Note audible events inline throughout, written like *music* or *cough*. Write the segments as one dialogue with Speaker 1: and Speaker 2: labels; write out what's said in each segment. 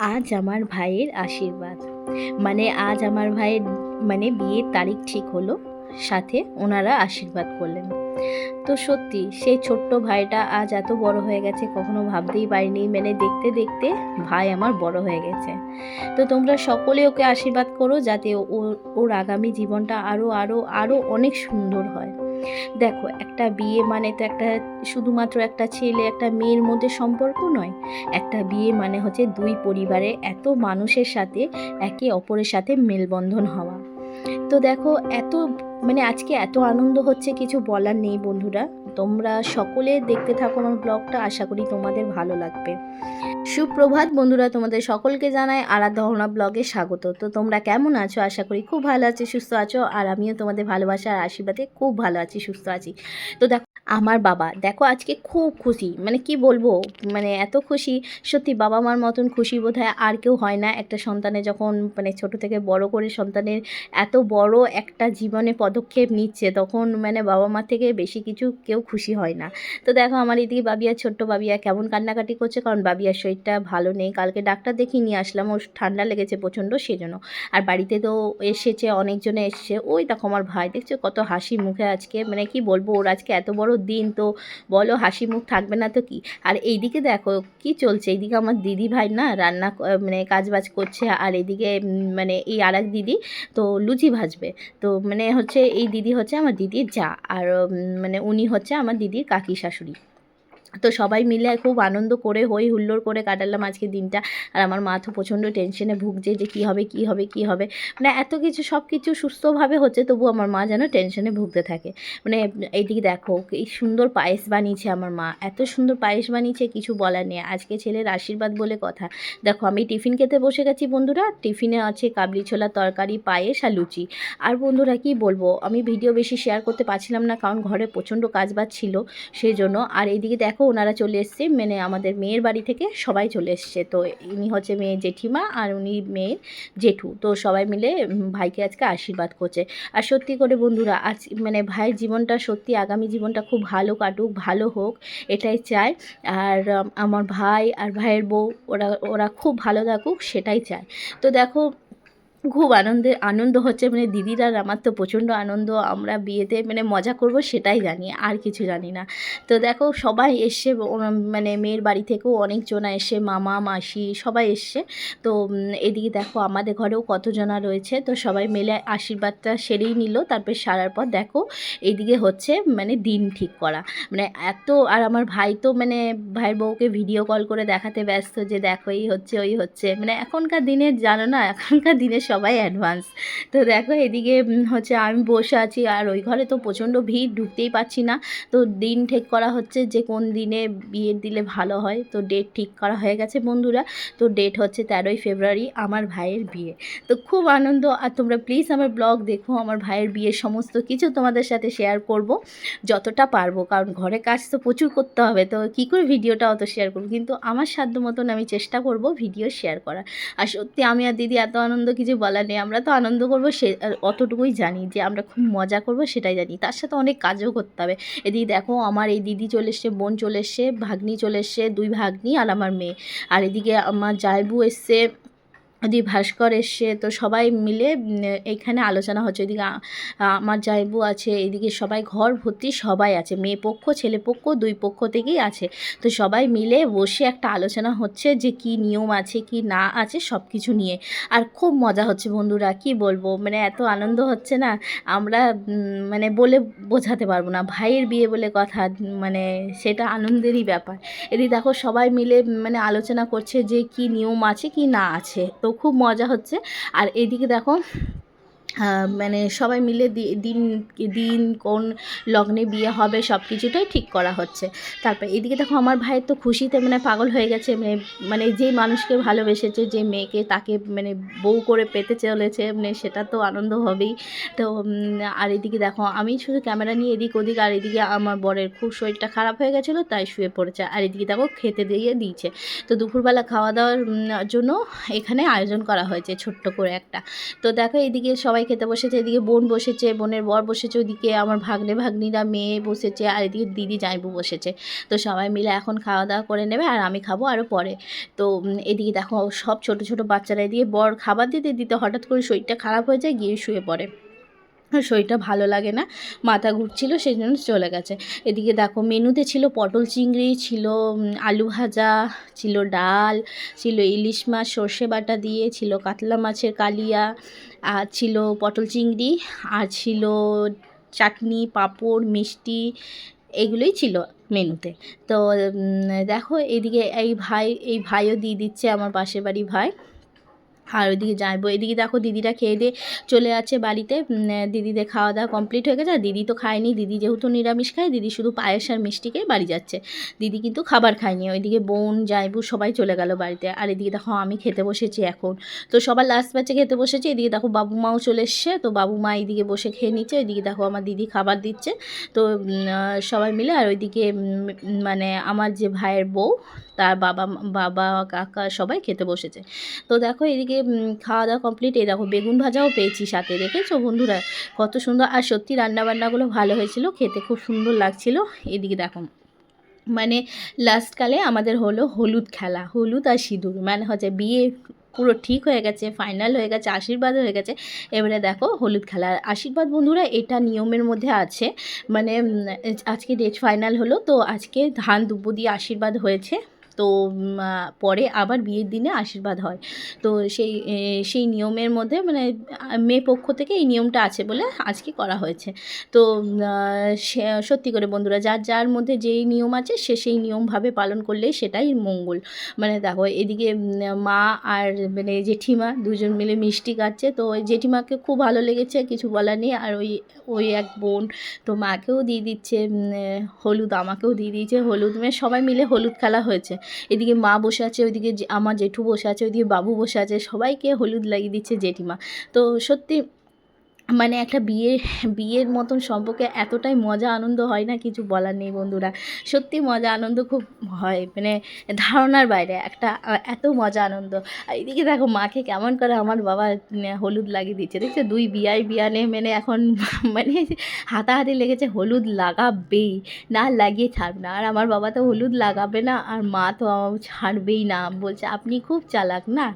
Speaker 1: আজ আমার ভাইয়ের আশীর্বাদ। মানে আজ আমার ভাইয়ের মানে বিয়ের তারিখ ঠিক হলো, সাথে ওনারা আশীর্বাদ করলেন। তো সত্যি, সেই ছোট্ট ভাইটা আজ এত বড় হয়ে গেছে, কখনো ভাবতেই পারিনি। মানে দেখতে দেখতে ভাই আমার বড় হয়ে গেছে। তো তোমরা সকলে ওকে আশীর্বাদ করো, যাতে ওর ওর আগামী জীবনটা আরও আরও আরও অনেক সুন্দর হয়। দেখো, একটা বিয়ে মানে তো একটা শুধুমাত্র একটা ছেলে, একটা মেয়ের মধ্যে সম্পর্ক নয়। একটা বিয়ে মানে হচ্ছে দুই পরিবারে এত মানুষের সাথে একে অপরের সাথে মেলবন্ধন হওয়া। তো দেখো, এত মানে আজকে এত আনন্দ হচ্ছে, কিছু বলার নেই বন্ধুরা। তোমরা সকলে দেখতে থাকো আমার ব্লগটা, আশা করি তোমাদের ভালো লাগবে। সুপ্রভাত বন্ধুরা, তোমাদের সকলকে জানাই আরাধনা ব্লগে স্বাগত। তো তোমরা কেমন আছো? আশা করি খুব ভালো আছি, সুস্থ আছো, আর আমিও তোমাদের ভালোবাসা আর আশীর্বাদে খুব ভালো আছি, সুস্থ আছি। তো দেখো আমার বাবা। দেখো, আজকে খুব খুশি। মানে কি বলব? মানে এত খুশি। সত্যি বাবা মার মতন খুশি বোধহয় আর কেউ হয় না। একটা সন্তানে যখন মানে ছোট থেকে বড় করে সন্তানের এত বড় একটা জীবনে পদক্ষেপ নিচ্ছে, তখন মানে বাবা মা থেকে বেশি কিছু কেউ খুশি হয় না। তো দেখো, আমার এদিকে বাবিয়া ছোট্ট বাবিয়া কেমন কান্নাকাটি করছে, কারণ বাবিয়ার শরীরটা ভালো নেই। কালকে ডাক্তার দেখিয়ে নিয়ে আসলাম, ওর ঠান্ডা লেগেছে প্রচণ্ড সেজন্য। আর বাড়িতে তো এসেছে, অনেকজনে এসছে। ওই দেখো, আমার ভাই, দেখছ কত হাসি মুখে আজকে। মানে কি বলব, ওর আজকে এত বড় দিন তো বলো হাসি মুখ থাকবে না তো কি? আর এইদিকে দেখো কি চলছে? এইদিকে আমার দিদি ভাই না রান্না মানে কাজবাজ করছে আর এদিকে মানে এই আর দিদি তো লুচি ভাজবে। তো মানে হচ্ছে এই দিদি হচ্ছে আমার দিদির যা। আর মানে উনি হচ্ছে আমার দিদির কাকি শাশুড়ি। তো সবাই মিলে খুব আনন্দ করে হই হুল্লোড় করে কাটালাম আজকে দিনটা। আর আমার মা তো প্রচণ্ড টেনশনে ভুগছে যে কী হবে কী হবে কী হবে। মানে এত কিছু, সব কিছু সুস্থভাবে হচ্ছে, তবু আমার মা যেন টেনশনে ভুগতে থাকে। মানে এইদিকে দেখো এই সুন্দর পায়েস বানিয়েছে আমার মা। এত সুন্দর পায়েস বানিয়েছে, কিছু বলার নেই। আজকে ছেলের আশীর্বাদ বলে কথা। দেখো, আমি টিফিন খেতে বসে গেছি বন্ধুরা। টিফিনে আছে কাবলি ছোলা তরকারি, পায়েস আর লুচি। আর বন্ধুরা, কি বলব? আমি ভিডিও বেশি শেয়ার করতে পারছিলাম না, কারণ ঘরে প্রচণ্ড কাজবাজ ছিল, সেই জন্য। আর এইদিকে দেখো ওনারা চলে এসছে মানে আমাদের মেয়ের বাড়ি থেকে সবাই চলে এসছে। তো ইনি হচ্ছে মেয়ে জেঠিমা আর উনি মেয়ের জেঠু। তো সবাই মিলে ভাইকে আজকে আশীর্বাদ করছে। আর সত্যি করে বন্ধুরা, আজ মানে ভাইয়ের জীবনটা সত্যি আগামী জীবনটা খুব ভালো কাটুক, ভালো হোক, এটাই চাই। আর আমার ভাই আর ভাইয়ের বউ, ওরা ওরা খুব ভালো থাকুক, সেটাই চায় তো দেখো খুব আনন্দে, আনন্দ হচ্ছে। মানে দিদিরা আমার তো প্রচণ্ড আনন্দ, আমরা বিয়েতে মানে মজা করব সেটাই জানি, আর কিছু জানি না। তো দেখো, সবাই এসছে মানে মেয়ের বাড়ি থেকেও অনেকজনা এসে, মামা, মাসি সবাই এসছে। তো এদিকে দেখো, আমাদের ঘরেও কতজনা রয়েছে। তো সবাই মিলে আশীর্বাদটা সেরেই নিল, তারপর সারার পর দেখো, এদিকে হচ্ছে মানে দিন ঠিক করা। মানে এত, আর আমার ভাই তো মানে ভাইয়ের বউকে ভিডিও কল করে দেখাতে ব্যস্ত যে দেখো, এই হচ্ছে, ওই হচ্ছে। মানে এখনকার দিনে জানো না, এখনকার দিনে সবাই অ্যাডভান্স তো দেখো এদিকে হচ্ছে আমি বসে আছি, আর ওই ঘরে তো প্রচণ্ড ভিড়, ঢুকতেই পারছি না। তো দিন ঠিক করা হচ্ছে যে কোন দিনে বিয়ে দিলে ভালো হয়। তো ডেট ঠিক করা হয়ে গেছে বন্ধুরা। তো ডেট হচ্ছে তেরোই ফেব্রুয়ারি, আমার ভাইয়ের বিয়ে। তো খুব আনন্দ, আর তোমরা প্লিজ আমার ব্লগ দেখো, আমার ভাইয়ের বিয়ের সমস্ত কিছু তোমাদের সাথে শেয়ার করব, যতটা পারব। কারণ ঘরে কাজ তো প্রচুর করতে হবে, তো কী করে ভিডিওটা অত শেয়ার করব? কিন্তু আমার সাধ্য মতন আমি চেষ্টা করব ভিডিও শেয়ার করার। আর সত্যি আমি আর দিদি এত আনন্দ কিছু বলার নেই, আমরা তো আনন্দ করব সে অতটুকুই জানি যে আমরা খুব মজা করব সেটাই জানি। তার সাথে অনেক কাজও করতে হবে। এদিকে দেখো, আমার এই দিদি চলে এসছে, বোন চলে এসছে, ভাগ্নি চলে এসছে, দুই ভাগ্নি আর আমার মেয়ে। আর এদিকে আমার জায়বু এসছে ওদিকে ভাস্কর এসছে তো সবাই মিলে উম, এইখানে আলোচনা হচ্ছে। এদিকে আমার জাইবু আছে এদিকে সবাই ঘর ভর্তি সবাই আছে। মেয়ে পক্ষ ছেলে পক্ষ দুই পক্ষ থেকেই আছে। তো সবাই মিলে বসে একটা আলোচনা হচ্ছে যে কি নিয়ম আছে কি না আছে সব কিছু নিয়ে। আর খুব মজা হচ্ছে বন্ধুরা কি বলব? মানে এত আনন্দ হচ্ছে না আমরা মানে বলে বোঝাতে পারব না। ভাইয়ের বিয়ে বলে কথা মানে সেটা আনন্দেরই ব্যাপার। এদিকে দেখো সবাই মিলে মানে আলোচনা করছে যে কি নিয়ম আছে কি না আছে। তো খুব মজা হচ্ছে। আর এদিকে দেখো মানে সবাই মিলে দিন দিন, কোন লগ্নে বিয়ে হবে, সব কিছুটাই ঠিক করা হচ্ছে। তারপর এদিকে দেখো আমার ভাইয়ের তো খুশিতে মানে পাগল হয়ে গেছে মানে মানে যে মানুষকে ভালোবেসেছে, যে মেয়েকে তাকে মানে বউ করে পেতে চলেছে মানে সেটা তো আনন্দ হবেই। তো আর এদিকে দেখো আমি শুধু ক্যামেরা নিয়ে এদিক ওদিক, আর এদিকে আমার বরের খুব শরীরটা খারাপ হয়ে গেছিল, তাই শুয়ে পড়েছে। আর এদিকে দেখো খেতে দিয়ে দিয়েছে। তো দুপুরবেলা খাওয়া দাওয়ার জন্য এখানে আয়োজন করা হয়েছে, ছোট্ট করে একটা। তো দেখো এদিকে সবাই সবাই খেতে বসেছে, এদিকে বোন বসেছে, বোনের বর বসেছে ওইদিকে আমার ভাগ্নে, ভাগ্নিরা মেয়ে বসেছে, আর এদিকে দিদি জাইবু বসেছে। তো সবাই মিলে এখন খাওয়া দাওয়া করে নেবে আর আমি খাব আরও পরে। তো এদিকে দেখো সব ছোট ছোট বাচ্চারা এদিকে বর খাবার দিতে দিতে হঠাৎ করে শরীরটা খারাপ হয়ে যায়, গিয়ে শুয়ে পড়ে। শরীরটা ভালো লাগে না, মাথা ঘুরছিল সেই জন্য চলে গেছে। এদিকে দেখো মেনুতে ছিল পটল চিংড়ি, ছিল আলু ভাজা, ছিল ডাল, ছিল ইলিশ মাছ, সর্ষে বাটা দিয়ে, ছিল কাতলা মাছের কালিয়া, আর ছিল পটল চিংড়ি, আর ছিল চাটনি, পাঁপড়, মিষ্টি, এগুলোই ছিল মেনুতে। তো দেখো এদিকে এই ভাই, এই ভাইও দিয়ে দিচ্ছে আমার পাশের বাড়ি ভাই। আর ওইদিকে যাইবো। এদিকে দেখো দিদিরা খেয়ে দিয়ে চলে যাচ্ছে বাড়িতে। দিদিদের খাওয়া দাওয়া কমপ্লিট হয়ে গেছে। আর দিদি তো খায়নি। দিদি যেহেতু নিরামিষ খায়, দিদি শুধু পায়েস আর মিষ্টি খেয়ে বাড়ি যাচ্ছে। দিদি কিন্তু খাবার খায়নি। ওইদিকে বোন জাইবু সবাই চলে গেল বাড়িতে। আর এদিকে দেখো আমি খেতে বসেছি এখন। তো সবার লাস্ট ব্যাচে খেতে বসেছি। এদিকে দেখো বাবু মাও চলে এসছে। তো বাবু মা এদিকে বসে খেয়ে নিচ্ছে। ওইদিকে দেখো আমার দিদি খাবার দিচ্ছে। তো সবাই মিলে আর ওইদিকে মানে আমার যে ভাইয়ের বউ তার বাবা বাবা, কাকা সবাই খেতে বসেছে। তো দেখো এদিকে খাওয়া দাওয়া কমপ্লিট এই দেখো বেগুন ভাজাও পেয়েছি সাথে, দেখেছ বন্ধুরা? কত সুন্দর, আর সত্যি রান্নাবান্নাগুলো ভালো হয়েছিল, খেতে খুব সুন্দর লাগছিল। এদিকে দেখো মানে লাস্টকালে আমাদের হলো হলুদ খেলা, হলুদ আর সিঁদুর মানে হচ্ছে বিয়ে পুরো ঠিক হয়ে গেছে ফাইনাল হয়ে গেছে, আশীর্বাদ হয়ে গেছে। এবারে দেখো হলুদ খেলা, আর আশীর্বাদ বন্ধুরা, এটা নিয়মের মধ্যে আছে মানে আজকে ডেট ফাইনাল হলো, তো আজকে ধান দুব্বো দিয়ে আশীর্বাদ হয়েছে। তো পরে আবার বিয়ের দিনে আশীর্বাদ হয়। তো সেই সেই নিয়মের মধ্যে মানে মেয়ে পক্ষ থেকে এই নিয়মটা আছে বলে আজকে করা হয়েছে। তো সত্যি করে বন্ধুরা, যার যার মধ্যে যেই নিয়ম আছে, সে সেই নিয়মভাবে পালন করলেই সেটাই মঙ্গল। মানে দেখো, এদিকে মা আর মানে জেঠিমা দুজন মিলে মিষ্টি কাটছে তো ওই জেঠিমাকে খুব ভালো লেগেছে, কিছু বলার নেই। আর ওই ওই এক বোন তো মাকেও দিয়ে দিচ্ছে হলুদ, আমাকেও দিয়ে দিয়েছে, হলুদ মেয়ে সবাই মিলে হলুদ খেলা হয়েছে। এদিকে মা বসে আছে, ওইদিকে আমার জেঠু বসে আছে, ওইদিকে বাবু বসে আছে, সবাইকে হলুদ লাগিয়ে দিচ্ছে জেঠিমা। তো সত্যি মানে একটা বিয়ে বিয়ের মতন সম্পর্কে এতটাই মজা আনন্দ হয় না, কিছু বলার নেই বন্ধুরা। সত্যি মজা আনন্দ খুব হয় মানে ধারণার বাইরে, একটা এত মজা আনন্দ। এদিকে দেখো মাকে কেমন করে আমার বাবা হলুদ লাগিয়ে দিচ্ছে। দেখছ? দুই বিয়াই বিয়ানে মানে এখন *laughs* মানে হাতাহাতি লেগেছে, হলুদ লাগাবেই, না লাগিয়ে ছাড়বে না। আর আমার বাবা তো হলুদ লাগাবে না, আর মা তো ছাড়বেই না। বলছে, আপনি খুব চালাক না?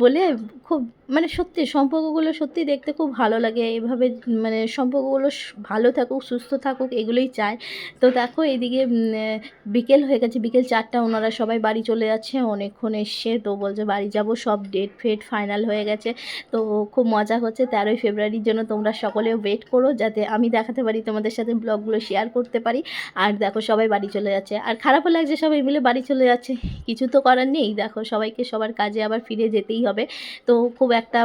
Speaker 1: বলে খুব মানে সত্যি, সম্পর্কগুলো সত্যি দেখতে খুব ভালো লাগে। এভাবে মানে সম্পর্কগুলো ভালো থাকুক, সুস্থ থাকুক, এগুলোই চায়। তো দেখো এদিকে বিকেল হয়ে গেছে, বিকেল চারটা ওনারা সবাই বাড়ি চলে যাচ্ছে। অনেকক্ষণ এসছে তো বলছে, বাড়ি যাব, সব ডেট ফেট ফাইনাল হয়ে গেছে। তো খুব মজা হচ্ছে, তেরোই ফেব্রুয়ারির জন্য তোমরা সকলে ওয়েট করো, যাতে আমি দেখাতে পারি, তোমাদের সাথে ব্লগগুলো শেয়ার করতে পারি। আর দেখো সবাই বাড়ি চলে যাচ্ছে। আর খারাপও লাগছে, সবাই মিলে বাড়ি চলে যাচ্ছে। কিছু তো করার নেই, দেখো সবাইকে সবার কাজে আবার ফিরে যেতেই হবে। তো খুব একটা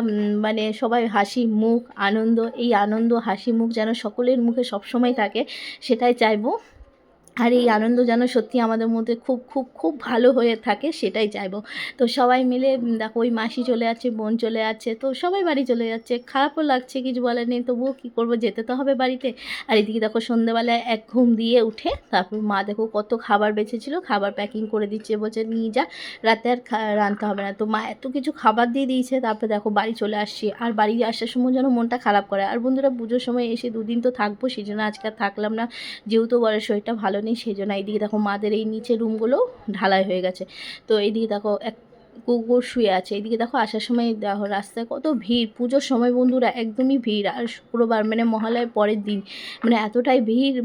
Speaker 1: মানে সবাই হাসি, মুখ, আনন্দ এই আনন্দ হাসি মুখ যেন সকলের মুখে সবসময় থাকে সেটাই চাইব। আর এই আনন্দ যেন সত্যি আমাদের মধ্যে খুব খুব খুব ভালো হয়ে থাকে, সেটাই চাইব। তো সবাই মিলে দেখো ওই মাসি চলে যাচ্ছে, বোন চলে যাচ্ছে, তো সবাই বাড়ি চলে যাচ্ছে। খারাপও লাগছে, কিছু বলার নেই, তবুও কী করব, যেতে তো হবে বাড়িতে। আর এদিকে দেখো সন্ধ্যেবেলায় এক ঘুম দিয়ে উঠে, তারপর মা দেখো কত খাবার বেঁচেছিল, খাবার প্যাকিং করে দিচ্ছে, বলছে নিয়ে যা, রাতে আর রাঁধতে হবে না। তো মা এত কিছু খাবার দিয়ে দিয়েছে, তারপরে দেখো বাড়ি চলে আসছি। আর বাড়ি আসার সময় যেন মনটা খারাপ করে। আর বন্ধুরা, পুজোর সময় এসে দুদিন তো থাকব, সেই জন্য আজকে থাকলাম না। যেহেতু বরের শরীরটা ভালো নেই, সেই জন্য এইদিকে দেখো মাদের এই নিচে রুমগুলো ঢালাই হয়ে গেছে। তো এইদিকে দেখো এক কুকুর শুয়ে আছে। এইদিকে দেখো আসার সময় দেখো রাস্তায় কত ভিড়, পুজোর সময় বন্ধুরা একদমই ভিড়। আর শুক্রবার মানে মহালয়ের পরের দিন মানে এতটাই ভিড়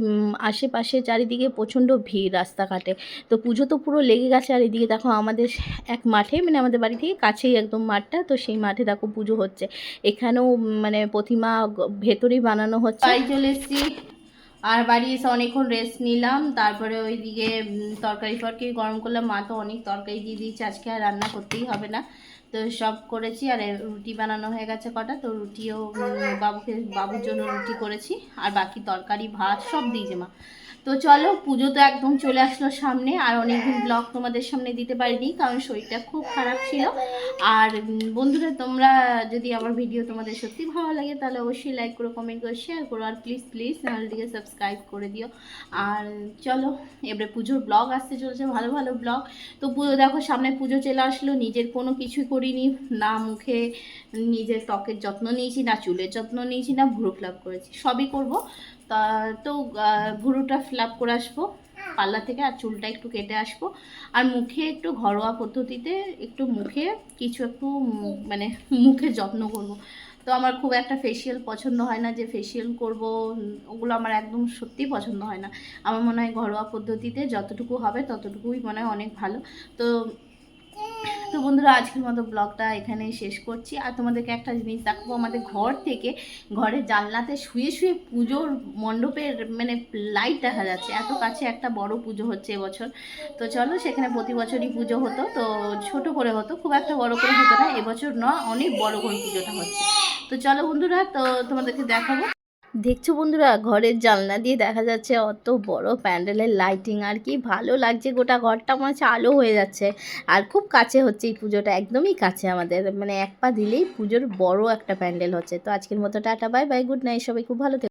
Speaker 1: আশেপাশে চারিদিকে প্রচণ্ড ভিড় রাস্তাঘাটে। তো পুজো তো পুরো লেগে গেছে। আর এদিকে দেখো আমাদের এক মাঠে মানে আমাদের বাড়ি থেকে কাছেই একদম মাঠটা, তো সেই মাঠে দেখো পুজো হচ্ছে। এখানেও মানে প্রতিমা ভেতরেই বানানো হচ্ছে। চলে এসেছি। আর বাড়ি এসে অনেকক্ষণ রেস্ট নিলাম, তারপরে ওইদিকে তরকারি ফরকারি গরম করলাম, মা তো অনেক তরকারি দিয়ে দিয়েছে, আজকে আর রান্না করতেই হবে না। তো সব করেছি, আর রুটি বানানো হয়ে গেছে কটা, তো রুটিও বাবুকে, বাবুর জন্য রুটি করেছি, আর বাকি তরকারি, ভাত সব দিয়েছে মা। তো চলো, পুজো তো একদম চলে আসলো সামনে, আর অনেকদিন ব্লগ তোমাদের সামনে দিতে পারিনি, কারণ শরীরটা খুব খারাপ ছিল। আর বন্ধুরা, তোমরা যদি আমার ভিডিও তোমাদের সত্যি ভালো লাগে, তাহলে অবশ্যই লাইক করো কমেন্ট করো শেয়ার করো, আর প্লিজ প্লিজ চ্যানেলটিকে সাবস্ক্রাইব করে দিও। আর চলো, এবারে পুজোর ব্লগ আসতে চলেছে, ভালো ভালো ব্লগ তো পুজো, দেখো, সামনে পুজো চলে আসলো, নিজের কোনো কিছুই করিনি, না মুখে নিজের ত্বকের যত্ন নিয়েছি না, চুলের যত্ন নিয়েছি না, ভুরু ফ্লাপ করেছি। সবই করব। তা, তো ভুরুটা ফ্লাপ করে আসব। পাল্লা থেকে আর চুলটা একটু কেটে আসব। আর মুখে একটু ঘরোয়া পদ্ধতিতে একটু মুখে কিছু একটু মানে মুখে যত্ন করব। তো আমার খুব একটা ফেসিয়াল পছন্দ হয় না যে ফেসিয়াল করব, ওগুলো আমার একদম সত্যি পছন্দ হয় না। আমার মনে হয় ঘরোয়া পদ্ধতিতে যতটুকু হবে ততটুকুই মনে হয় অনেক ভালো। তো তো বন্ধুরা, আজকের মতো ব্লগটা এখানেই শেষ করছি। আর তোমাদেরকে একটা জিনিস দেখাবো, আমাদের ঘর থেকে ঘরের জানলাতে শুয়ে শুয়ে পুজোর মণ্ডপের মানে লাইট দেখা যাচ্ছে। এত কাছে একটা বড় পুজো হচ্ছে এবছর। তো চলো, সেখানে প্রতি বছরই পুজো হতো। তো ছোট করে হতো, খুব একটা বড় করে হতো না। এবছর ন অনেক বড় করে পুজোটা হচ্ছে। তো চলো বন্ধুরা, তো তোমাদেরকে দেখাবো। দেখছ বন্ধুরা, ঘরের জানলা দিয়ে দেখা যাচ্ছে অত বড় প্যান্ডেলের লাইটিং, আর কি ভালো লাগছে গোটা ঘরটা, মনে হচ্ছে আলো হয়ে যাচ্ছে আর খুব কাছে হচ্ছে এই পুজোটা, একদমই কাছে আমাদের মানে এক পা দিলেই পুজোর বড় একটা প্যান্ডেল হচ্ছে তো আজকের মতো tata, bye bye, good night, সবাই খুব ভালো।